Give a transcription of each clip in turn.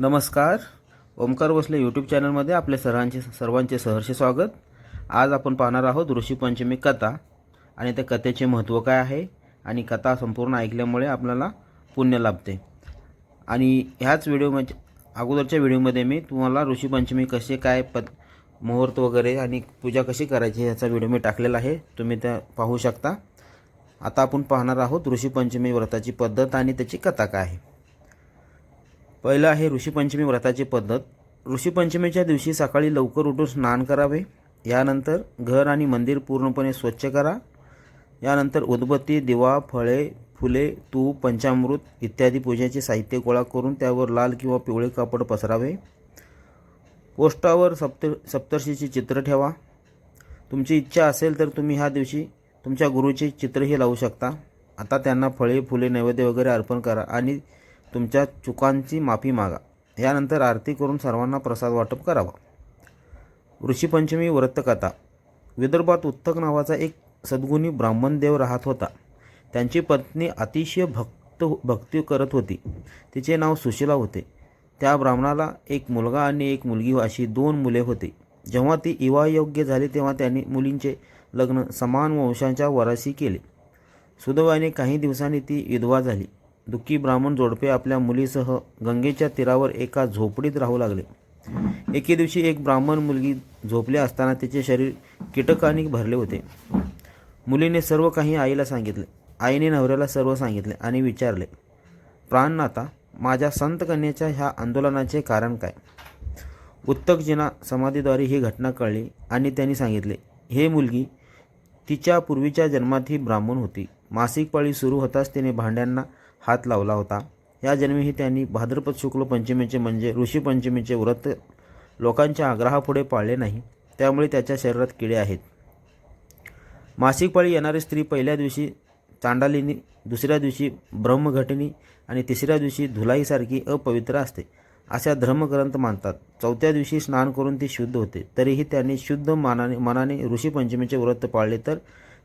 नमस्कार. ओमकार भोसले यूट्यूब चॅनलमध्ये आपले सर्वांचे सर्वांचे सहर्ष स्वागत. आज आपण पाहणार आहोत ऋषीपंचमी कथा आणि त्या कथेचे महत्त्व काय आहे आणि कथा संपूर्ण ऐकल्यामुळे आपल्याला पुण्य लाभते. आणि ह्याच व्हिडिओ म्हणजे अगोदरच्या व्हिडिओमध्ये मी तुम्हाला ऋषीपंचमी कसे काय पद मुहूर्त वगैरे आणि पूजा कशी करायची याचा व्हिडिओ मी टाकलेला आहे. तुम्ही त्या पाहू शकता. आता आपण पाहणार आहोत ऋषीपंचमी व्रताची पद्धत आणि त्याची कथा काय आहे. पहिलं आहे ऋषीपंचमी व्रताची पद्धत. ऋषीपंचमीच्या दिवशी सकाळी लवकर उठून स्नान करावे. यानंतर घर आणि मंदिर पूर्णपणे स्वच्छ करा. यानंतर उदबत्ती दिवा फळे फुले तूप पंचामृत इत्यादी पूजेचे साहित्य गोळा करून त्यावर लाल किंवा पिवळे कापड पसरावे. पोस्टावर सप्त सप्तर्षीचे चित्र ठेवा. तुमची इच्छा असेल तर तुम्ही ह्या दिवशी तुमच्या गुरुचे चित्रही लावू शकता. आता त्यांना फळे फुले नैवेद्य वगैरे अर्पण करा आणि तुमच्या चुकांची माफी मागा. यानंतर आरती करून सर्वांना प्रसाद वाटप करावा. ऋषीपंचमी व्रतकथा. विदर्भात उत्तक नावाचा एक सद्गुणी ब्राह्मण देव राहत होता. त्यांची पत्नी अतिशय भक्त भक्ती करत होती. तिचे नाव सुशीला होते. त्या ब्राह्मणाला एक मुलगा आणि एक मुलगी अशी दोन मुले होती. जेव्हा ती विवाहयोग्य झाली तेव्हा त्यांनी मुलींचे लग्न समान वंशांच्या वराशी केले. सुदैवाने काही दिवसांनी ती विधवा झाली. दुःखी ब्राह्मण जोडपे आपल्या मुलीसह गंगेच्या तीरावर एका झोपडीत राहू लागले. एके दिवशी एक ब्राह्मण मुलगी झोपले असताना तिचे शरीर कीटकांनी भरले होते. मुलीने सर्व काही आईला सांगितले. आईने नवऱ्याला सर्व सांगितले आणि विचारले प्राणनाथा माझ्या संत कन्याच्या ह्या आंदोलनाचे कारण काय? उत्तकजींना समाधीद्वारे ही घटना कळली आणि त्यांनी सांगितले हे मुलगी तिच्या पूर्वीच्या जन्मात ही ब्राह्मण होती. मासिक पाळी सुरू होताच तिने भांड्यांना हात लावला होता. या जन्मीही त्यांनी भाद्रपद शुक्ल पंचमीचे म्हणजे ऋषीपंचमीचे व्रत लोकांच्या आग्रहापुढे पाळले नाही. त्यामुळे त्याच्या शरीरात किडे आहेत. मासिक पाळी येणारी स्त्री पहिल्या दिवशी चांडालिनी दुसऱ्या दिवशी ब्रह्मघटिनी आणि तिसऱ्या दिवशी धुलाईसारखी अपवित्र असते. अशा धर्मग्रंथ मानतात. चौथ्या दिवशी स्नान करून ती शुद्ध होते. तरीही त्यांनी शुद्ध मानाने मनाने ऋषीपंचमीचे व्रत पाळले तर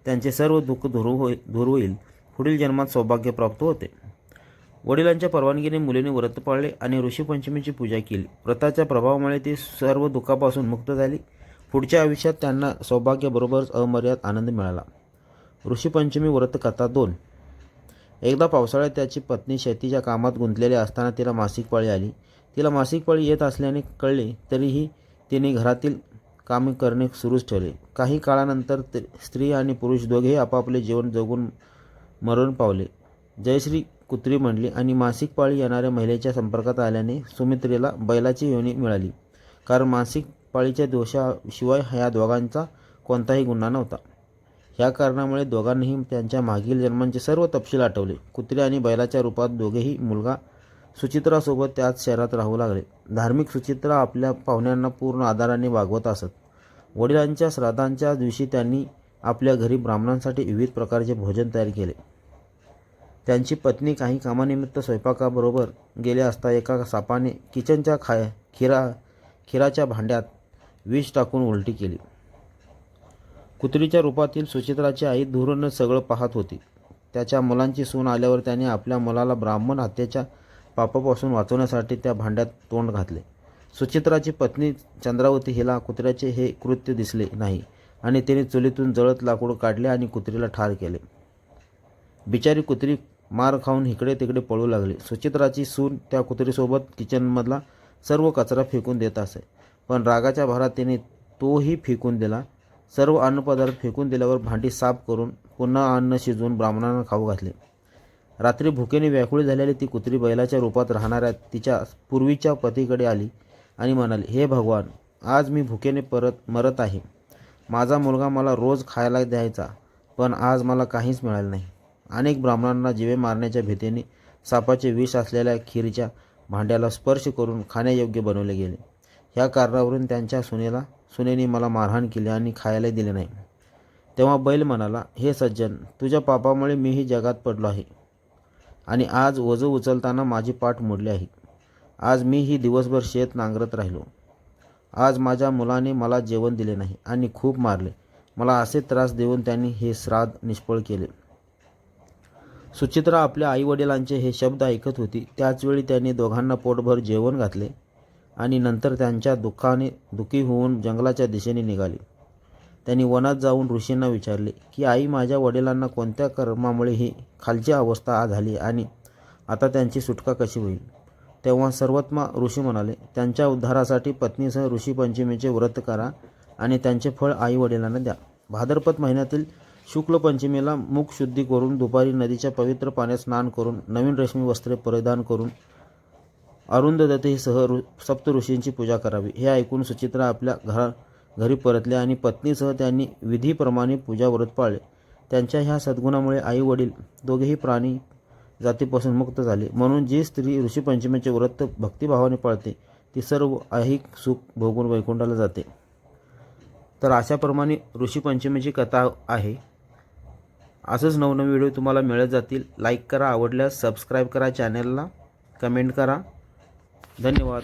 त्यांचे सर्व दुःख दूर होई दूर होईल. पुढील जन्मात सौभाग्य प्राप्त होते. वडिलांच्या परवानगीने मुलीने व्रत पाळले आणि ऋषीपंचमीची पूजा केली. व्रताच्या प्रभावामुळे ती सर्व दुःखापासून मुक्त झाली. पुढच्या आयुष्यात त्यांना सौभाग्याबरोबरच अमर्याद आनंद मिळाला. ऋषीपंचमी व्रत कथा दोन. एकदा पावसाळ्यात त्याची पत्नी शेतीच्या कामात गुंतलेली असताना तिला मासिक पाळी आली. तिला मासिक पाळी येत असल्याने कळले तरीही तिने घरातील कामे करणे सुरूच ठेवले. काही काळानंतर स्त्री आणि पुरुष दोघेही आपापले जीवन जगून मरण पावले. जयश्री कुत्री म्हणली आणि मासिक पाळी येणाऱ्या महिलेच्या संपर्कात आल्याने सुमित्रेला बैलाची योनी मिळाली. कारण मासिक पाळीच्या दोषाशिवाय ह्या दोघांचा कोणताही गुन्हा नव्हता. ह्या कारणामुळे दोघांनीही त्यांच्या मागील जन्मांचे सर्व तपशील आठवले. कुत्रे आणि बैलाच्या रूपात दोघेही मुलगा सुचित्रासोबत त्याच शहरात राहू लागले. धार्मिक सुचित्रा आपल्या पाहुण्यांना पूर्ण आधाराने वागवत असत. वडिलांच्या श्राद्धांच्या दिवशी त्यांनी आपल्या घरी ब्राह्मणांसाठी विविध प्रकारचे भोजन तयार केले. त्यांची पत्नी काही कामानिमित्त स्वयंपाकाबरोबर गेले असता एका सापाने किचनच्या खा खिरा खिराच्या भांड्यात विष टाकून उलटी केली. कुत्रीच्या रूपातील सुचित्राची आई धुरूनच सगळं पाहत होती. त्याच्या मुलांची सून आल्यावर त्याने आपल्या मुलाला ब्राह्मण हत्येच्या पापापासून वाचवण्यासाठी त्या भांड्यात तोंड घातले. सुचित्राची पत्नी चंद्रावती हिला कुत्र्याचे हे कृत्य दिसले नाही आणि तिने चुलीतून जळत लाकूड काढले आणि कुत्रीला ठार केले. बिचारी कुत्री मार खाऊन इकडे तिकडे पळू लागली. सुचित्राची सून त्या कुत्रीसोबत किचनमधला सर्व कचरा फेकून देत असे. पण रागाच्या भरात तिने तोही फेकून दिला. सर्व अन्नपदार्थ फेकून दिल्यावर भांडी साफ करून पुन्हा अन्न शिजवून ब्राह्मणांना खाऊ घातले. रात्री भुकेने व्याकुळी झालेली ती कुत्री बैलाच्या रूपात राहणाऱ्या तिच्या पूर्वीच्या पतीकडे आली आणि म्हणाली हे भगवान आज मी भुकेने परत मरत आहे. माझा मुलगा मला रोज खायला द्यायचा पण आज मला काहीच मिळालं नाही. अनेक ब्राह्मणांना जिवे मारण्याच्या भीतीने सापाचे विष असलेल्या खीरच्या भांड्याला स्पर्श करून खाण्यायोग्य बनवले गेले. ह्या कारणावरून त्यांच्या सुनेला सुनेने मला मारहाण केली आणि खायला दिले नाही. तेव्हा बैल म्हणाला हे सज्जन तुझ्या पापामुळे मीही जगात पडलो आहे आणि आज ओझं उचलताना माझी पाठ मोडली आहे. आज मीही दिवसभर शेत नांगरत राहिलो. आज माझ्या मुलाने मला जेवण दिले नाही आणि खूप मारले. मला असे त्रास देऊन त्यांनी हे श्राद्ध निष्फळ केले. सुचित्रा आपल्या आईवडिलांचे हे शब्द ऐकत होती. त्याचवेळी त्यांनी दोघांना पोटभर जेवण घातले आणि नंतर त्यांच्या दुःखाने दुःखी होऊन जंगलाच्या दिशेने निघाली. त्यांनी वनात जाऊन ऋषींना विचारले की आई माझ्या वडिलांना कोणत्या कर्मामुळे ही खालची अवस्था झाली आणि आता त्यांची सुटका कशी होईल? तेव्हा सर्वत्मा ऋषी म्हणाले त्यांच्या उद्धारासाठी पत्नीसह ऋषी पंचमीचे व्रत करा आणि त्यांचे फळ आई वडिलांना द्या. भाद्रपद महिन्यातील शुक्ल पंचमीला मुख शुद्धी करून दुपारी नदीच्या पवित्र पाण्यात स्नान करून नवीन रेशमी वस्त्रे परिधान करून अरुंधतीसह ऋ सप्त ऋषींची पूजा करावी. हे ऐकून सुचित्रा आपल्या घरा घरी परतल्या आणि पत्नीसह त्यांनी विधीप्रमाणे पूजा व्रत पाळले. त्यांच्या ह्या सद्गुणामुळे आई वडील दोघेही प्राणी जातीपासून मुक्त झाले. म्हणून जी स्त्री ऋषीपंचमीचे व्रत भक्तिभावाने पाळते ती सर्व ऐहिक सुख भोगून वैकुंठाला जाते. तर अशाप्रमाणे ऋषीपंचमीची कथा आहे. असंच नवनवीन व्हिडिओ तुम्हाला मिळत जातील. लाईक करा आवडल्यास सबस्क्राईब करा चॅनलला कमेंट करा. धन्यवाद.